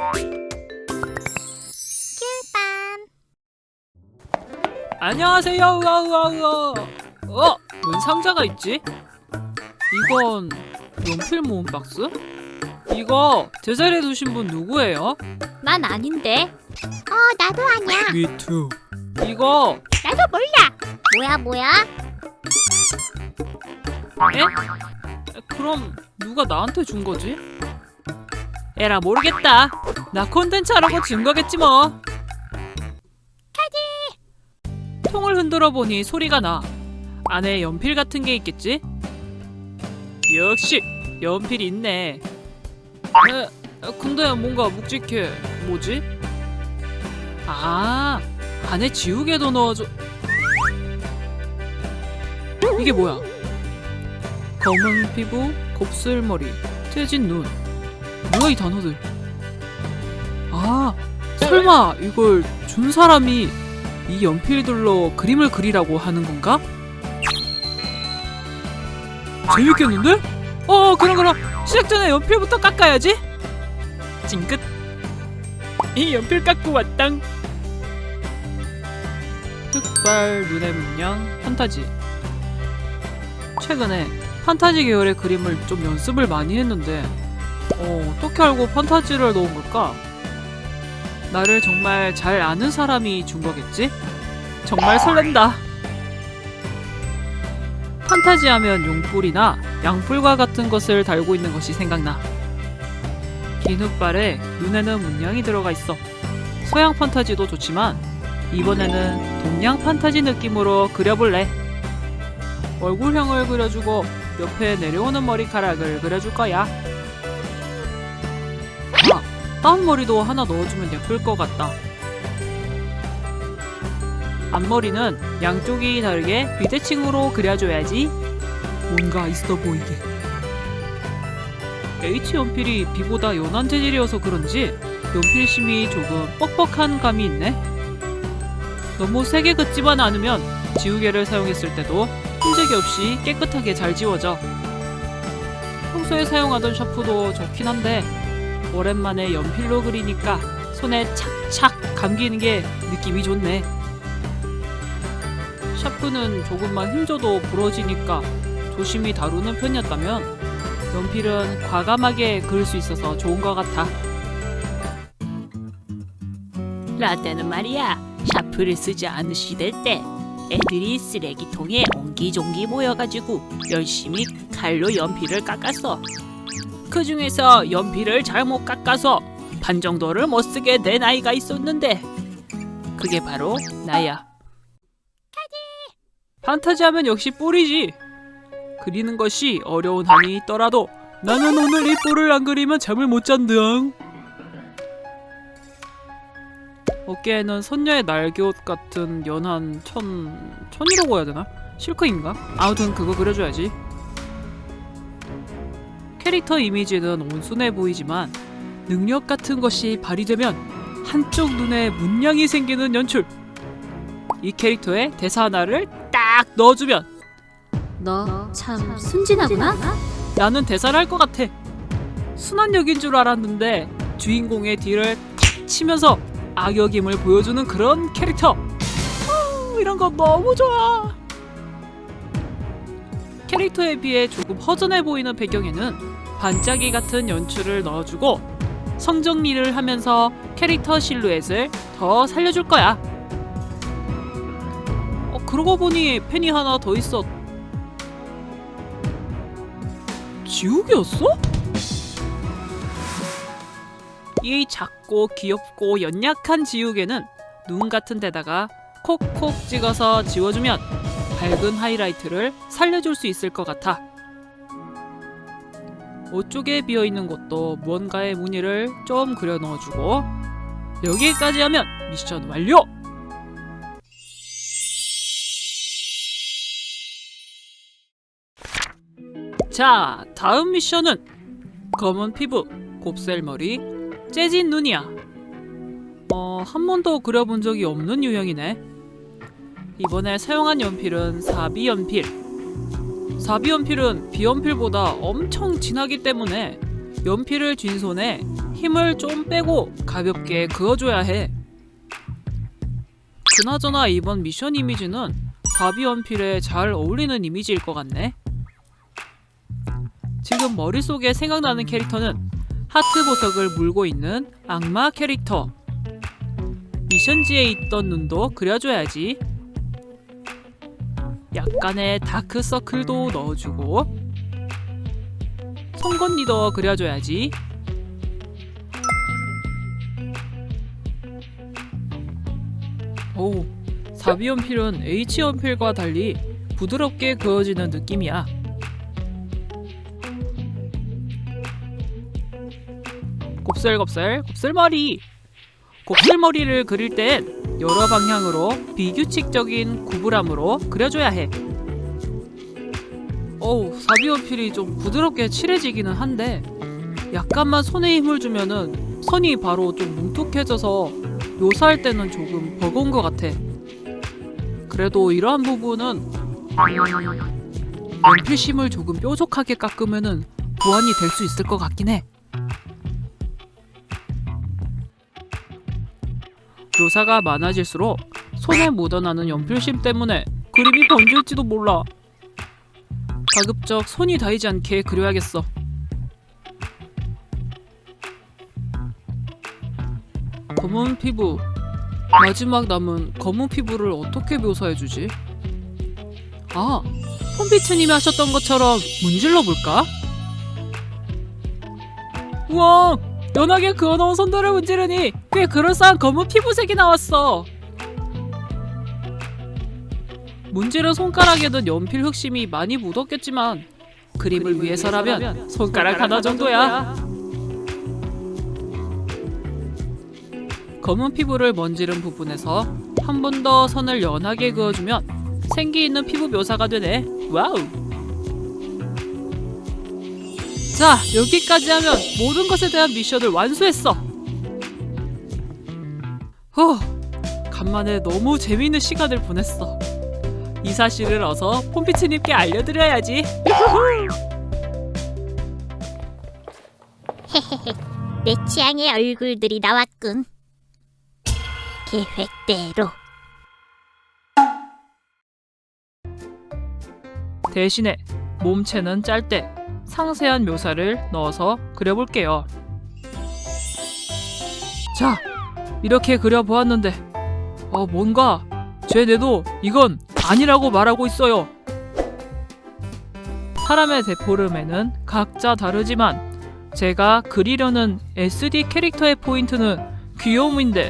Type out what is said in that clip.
귤밤 안녕하세요. 으아으아으아. 어? 웬 상자가 있지? 이건 연필 모음 박스? 이거 제자리에 두신 분 누구예요? 난 아닌데 어 나도 아니야 미투. 이거 나도 몰라 뭐야 뭐야 에? 그럼 누가 나한테 준 거지? 에라 모르겠다. 나 콘텐츠 하라고 준 거겠지 뭐. 카디. 통을 흔들어 보니 소리가 나. 안에 연필 같은 게 있겠지? 역시 연필이 있네. 에, 근데 뭔가 묵직해. 뭐지? 아, 안에 지우개도 넣어줘. 이게 뭐야? 검은 피부, 곱슬머리, 째진 눈. 뭐야 이 단어들? 아, 설마 이걸 준 사람이 이 연필들로 그림을 그리라고 하는 건가? 재밌겠는데? 어, 그럼 그럼 시작 전에 연필부터 깎아야지. 찡긋. 이 연필 깎고 왔당. 흑발 눈의 문양 판타지. 최근에 판타지 계열의 그림을 좀 연습을 많이 했는데 어, 어떻게 알고 판타지를 넣은 걸까? 나를 정말 잘 아는 사람이 준 거겠지? 정말 설렌다. 판타지 하면 용뿔이나 양뿔과 같은 것을 달고 있는 것이 생각나. 긴 흑발에 눈에는 문양이 들어가 있어. 서양 판타지도 좋지만 이번에는 동양 판타지 느낌으로 그려볼래. 얼굴형을 그려주고 옆에 내려오는 머리카락을 그려줄 거야. 아, 다운 머리도 하나 넣어주면 예쁠 것 같다. 앞머리는 양쪽이 다르게 비대칭으로 그려줘야지. 뭔가 있어 보이게. H 연필이 B보다 연한 재질이어서 그런지 연필심이 조금 뻑뻑한 감이 있네. 너무 세게 긋지만 않으면 지우개를 사용했을 때도 흔적이 없이 깨끗하게 잘 지워져. 평소에 사용하던 샤프도 좋긴 한데 오랜만에 연필로 그리니까 손에 착착 감기는 게 느낌이 좋네. 샤프는 조금만 힘줘도 부러지니까 조심히 다루는 편이었다면 연필은 과감하게 그릴 수 있어서 좋은 것 같아. 라떼는 말이야 샤프를 쓰지 않으시될 때 애들이 쓰레기통에 옹기종기 모여가지고 열심히 칼로 연필을 깎았어 그 중에서 연필을 잘못 깎아서 반 정도를 못 쓰게 된 아이가 있었는데 그게 바로 나야 판타지 하면 역시 뿔이지. 그리는 것이 어려운 한이 있더라도 나는 오늘 이 뿔을 안 그리면 잠을 못 잔드앙. 어깨에는 선녀의 날개옷 같은 연한 천... 천이라고 해야 되나? 실크인가? 아무튼 그거 그려줘야지. 캐릭터 이미지는 온순해 보이지만 능력 같은 것이 발휘되면 한쪽 눈에 문양이 생기는 연출. 이 캐릭터에 대사 하나를 딱 넣어주면 너 참 순진하구나 나는 대사를 할 것 같아. 순한 역인 줄 알았는데 주인공의 뒤를 탁 치면서 악역임을 보여주는 그런 캐릭터. 어, 이런 거 너무 좋아. 캐릭터에 비해 조금 허전해 보이는 배경에는 반짝이 같은 연출을 넣어주고 성정리를 하면서 캐릭터 실루엣을 더 살려줄 거야. 어, 그러고 보니 펜이 하나 더 있었. 지우개였어? 이 작고 귀엽고 연약한 지우개는 눈 같은 데다가 콕콕 찍어서 지워주면 밝은 하이라이트를 살려줄 수 있을 것 같아. 옷 쪽에 비어 있는 곳도 무언가의 무늬를 좀 그려 넣어주고 여기까지 하면 미션 완료! 자, 다음 미션은 검은 피부, 곱슬 머리, 재진 눈이야. 어, 한 번도 그려본 적이 없는 유형이네. 이번에 사용한 연필은 사비 연필. 사비 연필은 비 연필보다 엄청 진하기 때문에 연필을 쥔 손에 힘을 좀 빼고 가볍게 그어줘야 해. 그나저나 이번 미션 이미지는 바비 연필에 잘 어울리는 이미지일 것 같네. 지금 머릿속에 생각나는 캐릭터는 하트 보석을 물고 있는 악마 캐릭터. 미션지에 있던 눈도 그려줘야지. 약간의 다크서클도 넣어주고 송곳니도 그려줘야지. 오, 사비 연필은 H 연필과 달리 부드럽게 그어지는 느낌이야. 곱슬곱슬 곱슬머리. 곱슬머리를 그릴 땐 여러 방향으로 비규칙적인 구부람으로 그려줘야 해. 어우, 사비 연필이 좀 부드럽게 칠해지기는 한데 약간만 손에 힘을 주면은 선이 바로 좀 뭉툭해져서 묘사할 때는 조금 버거운 것 같아. 그래도 이러한 부분은 음, 연필심을 조금 뾰족하게 깎으면은 보완이 될 수 있을 것 같긴 해. 묘사가 많아질수록 손에 묻어나는 연필심 때문에 그림이 번질지도 몰라. 가급적 손이 닿이지 않게 그려야겠어. 검은 피부. 마지막 남은 검은 피부를 어떻게 묘사해주지? 아, 폼비츠님이 하셨던 것처럼 문질러 볼까? 우와, 연하게 그어놓은 손들을 문지르니 꽤 그럴싸한 검은 피부색이 나왔어. 문지른 손가락에는 연필 흑심이 많이 묻었겠지만 그림을 위해서라면 손가락 하나 정도야. 검은 피부를 먼지른 부분에서 한 번 더 선을 연하게 그어주면 생기 있는 피부 묘사가 되네. 와우. 자, 여기까지 하면 모든 것에 대한 미션을 완수했어. 후, 간만에 너무 재미있는 시간을 보냈어. 이 사실을 어서 폼피츠님께 알려드려야지. 내 취향의 얼굴들이 나왔군. 계획대로. 대신에 몸체는 짧되 상세한 묘사를 넣어서 그려볼게요. 자, 이렇게 그려보았는데, 어, 뭔가 제 뇌도 이건 아니라고 말하고 있어요. 사람의 데포름에는 각자 다르지만 제가 그리려는 SD 캐릭터의 포인트는 귀여움인데